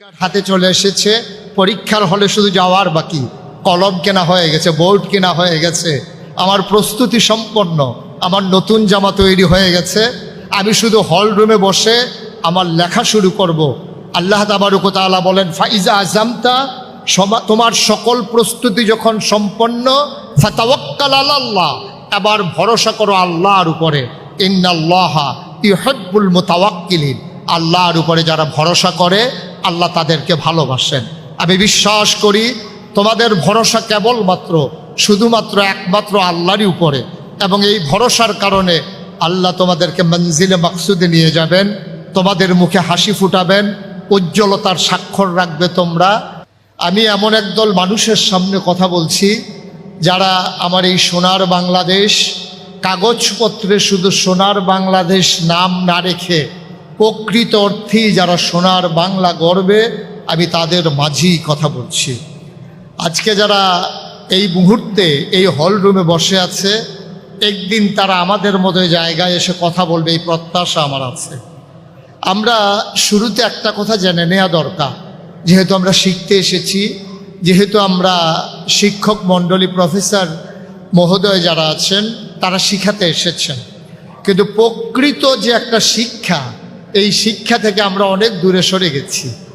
Card হাতে চলে এসেছে। পরীক্ষার হলে শুধু যাওয়ার বাকি। কলম কেনা হয়ে গেছে, বোর্ড কেনা হয়ে গেছে। আমার প্রস্তুতি সম্পন্ন। আমার নতুন জামা তৈরি হয়ে গেছে। আমি শুধু হল রুমে বসে আমার লেখা শুরু করব। আল্লাহ তাবারুকতালা বলেন, ফাইজা আজামতা তোমার সকল প্রস্তুতি যখন সম্পন্ন আল্লাহ এবার ভরসা করো আল্লাহর উপরে। ইন্নাল্লাহা ইউহিব্বুল মুতাওয়াক্কিলিন। আল্লাহর উপরে যারা ভরসা করে আল্লাহ তাদেরকে ভালোবাসেন। আমি বিশ্বাস করি তোমাদের ভরসা কেবলমাত্র, শুধুমাত্র একমাত্র আল্লাহরই উপরে। এবং এই ভরসার কারণে আল্লাহ তোমাদেরকে মঞ্জিলে মাকসুদে নিয়ে যাবেন, তোমাদের মুখে হাসি ফুটাবেন, উজ্জ্বলতার স্বাক্ষর রাখবে তোমরা। আমি এমন একদল মানুষের সামনে কথা বলছি, যারা আমার এই সোনার বাংলাদেশ, কাগজপত্রে শুধু সোনার বাংলাদেশ নাম না রেখে প্রকৃত অর্থেই যারা সোনার বাংলা গর্বে আমি তাদের মাঝেই কথা বলছি। আজকে যারা এই মুহূর্তে এই হল রুমে বসে আছে, একদিন তারা আমাদের মতো জায়গায় এসে কথা বলবে, এই প্রত্যাশা আমার আছে। আমরা শুরুতে একটা কথা জেনে নেওয়া দরকার। যেহেতু আমরা শিখতে এসেছি, যেহেতু আমরা শিক্ষক মণ্ডলী প্রফেসর মহোদয় যারা আছেন, তারা শিখাতে এসেছেন। কিন্তু প্রকৃত যে একটা শিক্ষা এই শিক্ষা থেকে আমরা অনেক দূরে সরে গেছি।